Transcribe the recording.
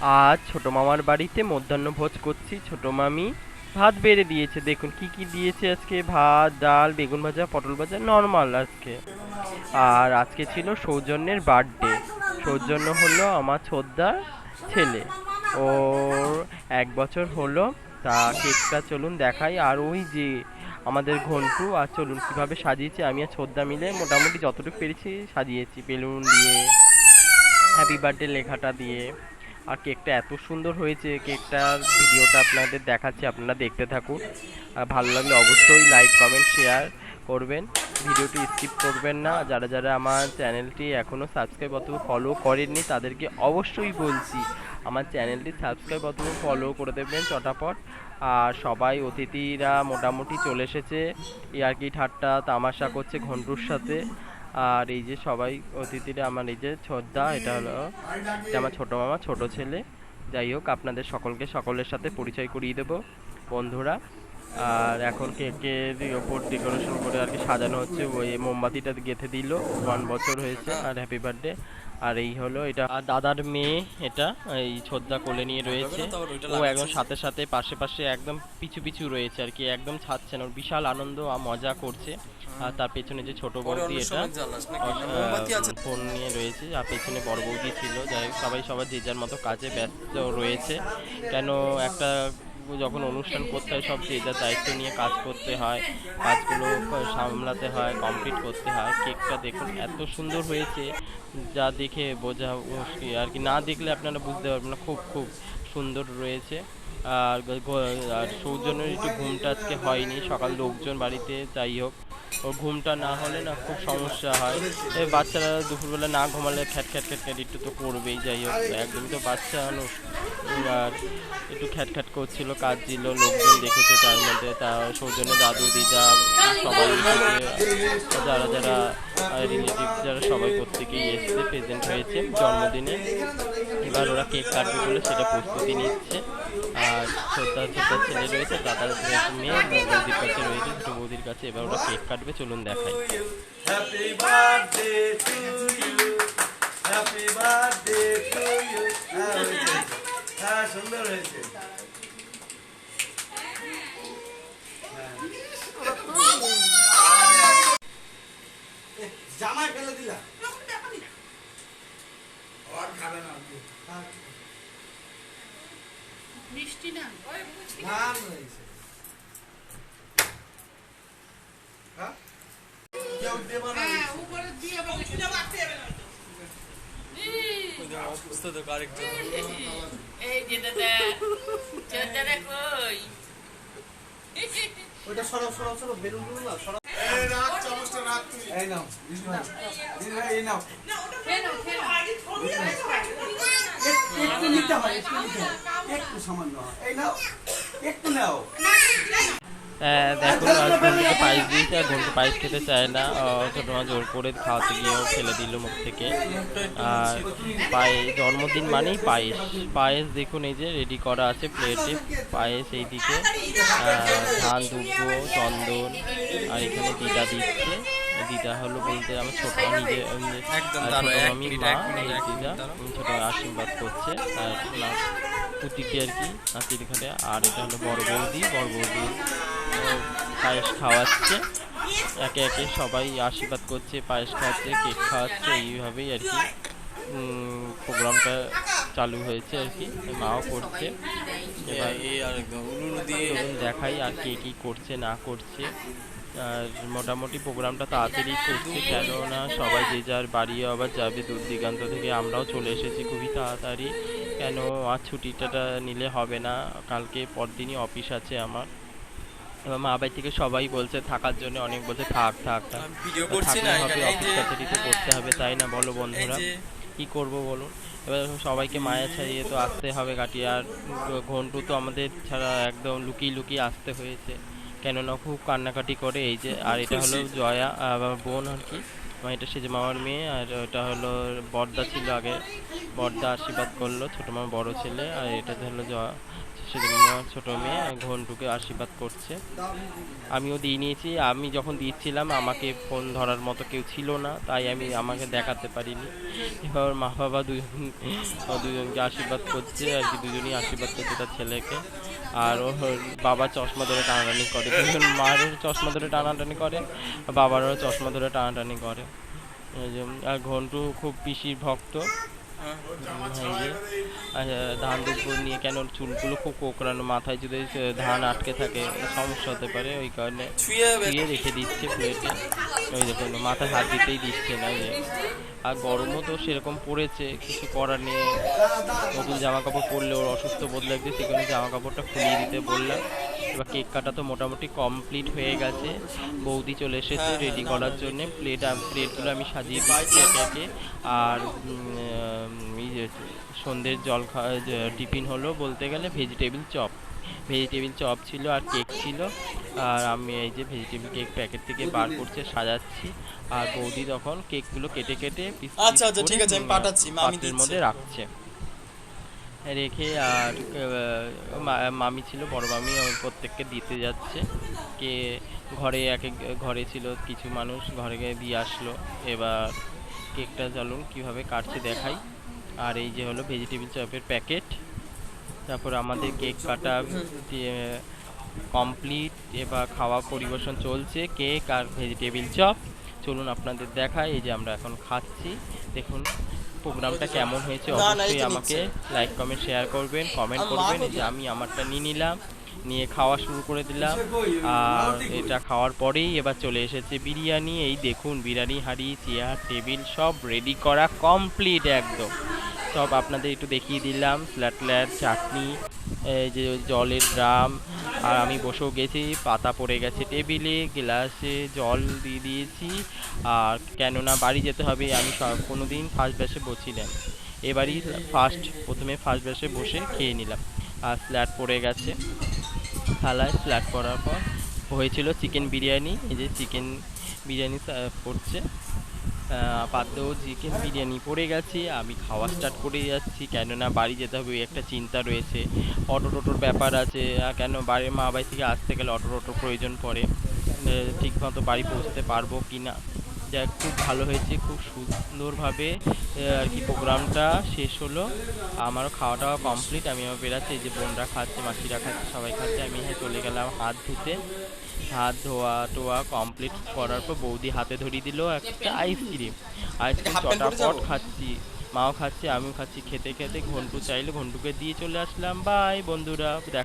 আজ ছোট মামার বাড়িতে মধ্যাহ্ন ভোজ করছি। ছোট মামি ভাত বেড়ে দিয়েছে। দেখুন কি কি দিয়েছে আজকে। ভাত, ডাল, বেগুন ভাজা, পটল ভাজা নর্মাল আজকে। আর আজকে ছিল সৌজন্যের বার্থডে সৌজন্য হলো আমার ছোদ্দার ছেলে। ওর এক বছর হলো। তা কেকটা চলুন দেখাই। আর ওই যে আমাদের ঘন্টু, আর চলুন কীভাবে সাজিয়েছে, আমি আর ছোদ্দা মিলে মোটামুটি যতটুকু পেরেছি সাজিয়েছি। বেলুন দিয়ে হ্যাপি বার্থডে লেখাটা দিয়ে। আর কেকটা এত সুন্দর হয়েছে কেকটার ভিডিওটা আপনাদের দেখাচ্ছি, আপনারা দেখতে থাকুন। আর ভালো লাগলে অবশ্যই লাইক কমেন্ট শেয়ার করবেন। ভিডিওটি স্কিপ করবেন না। যারা যারা আমার চ্যানেলটি এখনও সাবস্ক্রাইব অথবা ফলো করেননি, তাদেরকে অবশ্যই বলছি, আমার চ্যানেলটি সাবস্ক্রাইব অথবা ফলো করে দেবেন চটাপট। আর সবাই, অতিথিরা মোটামুটি চলে এসেছে। ইয়ার্কি ঠাট্টা, তামাশা করছে ঘন্টুর সাথে। আর এই যে সবাই অতিথিরা, আমার এই যে ছোদ্দা এটা হলো আমার ছোট মামা, ছোট ছেলে। যাই হোক, আপনাদের সকলকে সকলের সাথে পরিচয় করিয়ে দেব, বন্ধুরা। আর এখন কেকের ওপর ডেকোরেশন করে আর কি সাজানো হচ্ছে। ওই মোমবাতিটা গেঁথে দিল। ওয়ান বছর হয়েছে, আর হ্যাপি বার্থডে আর এই হলো এটা দাদার মেয়ে এটা এই ছোদ্দা কোলে নিয়ে রয়েছে। ও একদম সাথে সাথে পাশে পাশে একদম পিছু পিছু রয়েছে আর কি একদম ছাড়ছে না ওর বিশাল আনন্দ আর মজা করছে। আর তার পেছনে যে ছোট বৌদি এটা ফোন নিয়ে রয়েছে। আর পেছনে বড় বৌদি ছিল। যাই সবাই সবার যে যার মতো কাজে ব্যস্ত রয়েছে। কেন একটা যখন অনুষ্ঠান করতে হয়, সব যে দায়িত্ব নিয়ে কাজ করতে হয়, কাজগুলো সামলাতে হয় কমপ্লিট করতে হয়, কেকটা দেখুন এত সুন্দর হয়েছে, যা দেখে বোঝা মুশকিল। আর কি না দেখলে আপনারা বুঝতে পারবেন না, খুব খুব সুন্দর রয়েছে। আর সৌজন্যের একটু ঘুমটা আজকে হয়নি, সকাল লোকজন বাড়িতে, যাই হোক ওর ঘুমটা না হলে না খুব সমস্যা হয়। এ বাচ্চারা দুপুরবেলা না ঘুমালে খ্যাট খ্যাট খ্যাট খ্যাট একটু তো করবেই, যাই হোক, একদমই তো বাচ্চা মানুষ। আর একটু খ্যাট খ্যাট করছিল কাজ দিল লোকজন দেখেছে তার মধ্যে তার সৌজন্য দাদু, দিদা, সবাই যারা যারা রিলেটিভ যারা সবাই প্রত্যেকেই এসেছে প্রেজেন্ট হয়েছে জন্মদিনে। এবার ওরা কেক কাটবে বলে সেটা প্রস্তুতি নিচ্ছে। আর শ্রদ্ধা শ্রদ্ধার ছেলে রয়েছে, দাদার মেয়ে বৌদির কাছে রয়েছে, ছোট বৌদির কাছে এবার ওরা কেক কাটবে, চলুন দেখাই। মিষ্টি না? নাম হয়েছে হ্যাঁ? কেউ দেবে না হ্যাঁ উপরে দিয়ে আবার এই যে দাদা চোদ্দারা কই? ওইটা সরাও সরাও সরাও বেলুনগুলো না সরাও। এই নাও এই নাও খেলো খেলো একটু নিতে হয় একটু নিতে হয়। একটু সামান্য এই নাও একটু নাও। আজ পায়েস দিয়েছে আর ঘন্টু পায়েস খেতে চায় না। মা জোর করে খাওয়াতে গিয়েও ফেলে দিল মুখ থেকে। আর পায়ে জন্মদিন মানেই পায়েস। পায়েস দেখুন এই যে রেডি করা আছে প্লেটে পায়েস এইদিকে। ধান দুব্বো চন্দন আর এখানে দিদা দিচ্ছে। দিদা হলো বলতে আমার ছোট নিজে মিনিট, মা দিদা ছোট আশীর্বাদ করছে আর পুতিকে আর কি নাতির ঘরে আর এটা হলো বড় বৌদি বড় বৌদি পায়েস খাওয়াচ্ছে। একে একে সবাই আশীর্বাদ করছে পায়েস খাওয়াচ্ছে কেক খাওয়াচ্ছে এইভাবেই আর কি প্রোগ্রামটা চালু হয়েছে আর কি মাও করছে। এবার দেখাই আর কে কি করছে না করছে। আর মোটামুটি প্রোগ্রামটা তাড়াতাড়ি করছে কেননা সবাই যে যার বাড়ি আবার যাবে দূর দিগান্ত থেকে আমরাও চলে এসেছি খুবই তাড়াতাড়ি। কেন আর ছুটিটা নিলে হবে না কালকে পরদিনই অফিস আছে আমার। এবার মা বাড়ি থেকে সবাই বলছে থাকার জন্য অনেক বলছে থাক থাক থাক। না হবে এখানে এই অফিস কাছারি তো করতে হবে তাই না? বলো বন্ধুরা কি করব বলুন? এবার সবাইকে মায়া ছাড়িয়ে তো আসতে হবে কাটিয়ে আর ঘন্টু তো আমাদের ছাড়া একদম লুকিয়ে লুকিয়ে আসতে হয়েছে। কেননা খুব কান্নাকাটি করে এই যে আর এটা হলো জয়া আমার বোন আর কি। আমার এটা সেজে মামার মেয়ে আর ওটা হলো বর্দা ছিল আগে। বর্দা আশীর্বাদ করল ছোট মামা বড় ছেলে আর এটা হলো জ- সেজে মামার ছোট মেয়ে ঘন্টুকে আশীর্বাদ করছে। আমিও দিয়ে নিয়েছি। আমি যখন দিচ্ছিলাম আমাকে ফোন ধরার মতো কেউ ছিল না তাই আমি আমাকে দেখাতে পারিনি। এবার মা বাবা দুজন দুজনকে আশীর্বাদ করছে আর কি দুজনই আশীর্বাদ করছে তার ছেলেকে। আর ওর বাবা চশমা ধরে টানাটানি করে। দুজন মায়েরও চশমা ধরে টানাটানি করে বাবারও চশমা ধরে টানাটানি করে। আর ঘন্টু খুব পিসির ভক্ত। ধান দুপুর নিয়ে কেন চুলগুলো খুব কোকড়ানো মাথায় যদি ধান আটকে থাকে সমস্যা হতে পারে ওই কারণে দিয়ে রেখে দিচ্ছে প্লেটে ওই দেখুন মাথায় হাত দিতেই দিচ্ছে না ওই আর গরমও তো সেরকম পড়েছে, কিছু করার নেই। নতুন জামা কাপড় পরলে ওর অসুস্থ বোধ লাগছে সেখানে জামা কাপড়টা খুলিয়ে দিতে বললাম। এবার কেক কাটা তো মোটামুটি কমপ্লিট হয়ে গেছে। বৌদি চলে এসেছে রেডি করার জন্য। প্লেট প্লেটগুলো আমি সাজিয়ে দিচ্ছি একে একে। আর সন্ধ্যের জল খাওয়া টিফিন হলো বলতে গেলে ভেজিটেবিল চপ। ভেজিটেবিল চপ ছিল আর কেক ছিল। আর আমি এই যে ভেজিটেবিল কেক প্যাকেট থেকে বার করছে সাজাচ্ছি। আর বৌদি তখন কেকগুলো কেটে কেটে আচ্ছা, আচ্ছা, ঠিক আছে, আমি পাঠাচ্ছি, পাত্রের দিচ্ছে। মধ্যে রাখছে। রেখে আর মামি ছিল বড় মামি প্রত্যেককে দিতে যাচ্ছে। কে ঘরে এক এক ঘরে ছিল কিছু মানুষ ঘরে গিয়ে দিয়ে আসলো। এবার কেকটা চলুন কীভাবে কাটছে দেখাই। আর এই যে হলো ভেজিটেবিল চপের প্যাকেট তারপর আমাদের কেক কাটা কমপ্লিট এবার খাওয়া পরিবেশন চলছে কেক আর ভেজিটেবিল চপ চলুন আপনাদের দেখাই এই যে আমরা এখন খাচ্ছি। দেখুন প্রোগ্রামটা কেমন হয়েছে অবশ্যই আমাকে। লাইক কমেন্ট শেয়ার করবেন। কমেন্ট করবেন এই যে আমি আমারটা নিয়ে নিলাম নিয়ে খাওয়া শুরু করে দিলাম। আর এটা খাওয়ার পরেই এবার চলে এসেছে বিরিয়ানি। এই দেখুন বিরিয়ানি হাঁড়ি চেয়ার টেবিল সব রেডি করা কমপ্লিট একদম। সব আপনাদের একটু দেখিয়ে দিলাম। স্ল্যাট স্ল্যাট চাটনি এই যে জলের ড্রাম আর আমি বসেও গেছি, পাতা পড়ে গেছে টেবিলে, গ্লাসে জল দিয়ে দিয়েছি। আর কেননা বাড়ি যেতে হবে, আমি কোনো দিন ফার্স্ট ব্যাচে বসিলাম এবারই ফার্স্ট প্রথমে ফার্স্ট ব্যাচে বসে খেয়ে নিলাম। আর স্ল্যাট পড়ে গেছে। থালায় স্ল্যাট করার পর হয়েছিল চিকেন বিরিয়ানি, এই যে চিকেন বিরিয়ানি পড়ছে। পাতেও চিকেন বিরিয়ানি পড়ে গেছে, আমি খাওয়া স্টার্ট করে যাচ্ছি। কেননা বাড়ি যেতে হবে একটা চিন্তা রয়েছে। অটো টোটোর ব্যাপার আছে কেন বাড়ির মা বাড়ি থেকে আসতে গেলে অটো টোটোর প্রয়োজন পড়ে। ঠিক মতো বাড়ি পৌঁছতে পারব কি না যাক খুব ভালো হয়েছে খুব সুন্দরভাবে আর কি প্রোগ্রামটা শেষ হলো। আমারও খাওয়া দাওয়া কমপ্লিট আমি আমার বেরাচ্ছি এই যে বোনরা খাচ্ছে মাসিরা খাচ্ছে সবাই খাচ্ছে আমি হ্যাঁ চলে গেলাম হাত ধুতে। হাত ধোয়া টোয়া কমপ্লিট করার পর বৌদি হাতে ধরিয়ে দিল একটা আইসক্রিম আইসক্রিম চটাপট খাচ্ছি মাও খাচ্ছে আমিও খাচ্ছি খেতে খেতে ঘন্টু চাইলে ঘন্টুকে দিয়ে চলে আসলাম। বাই বন্ধুরা দেখ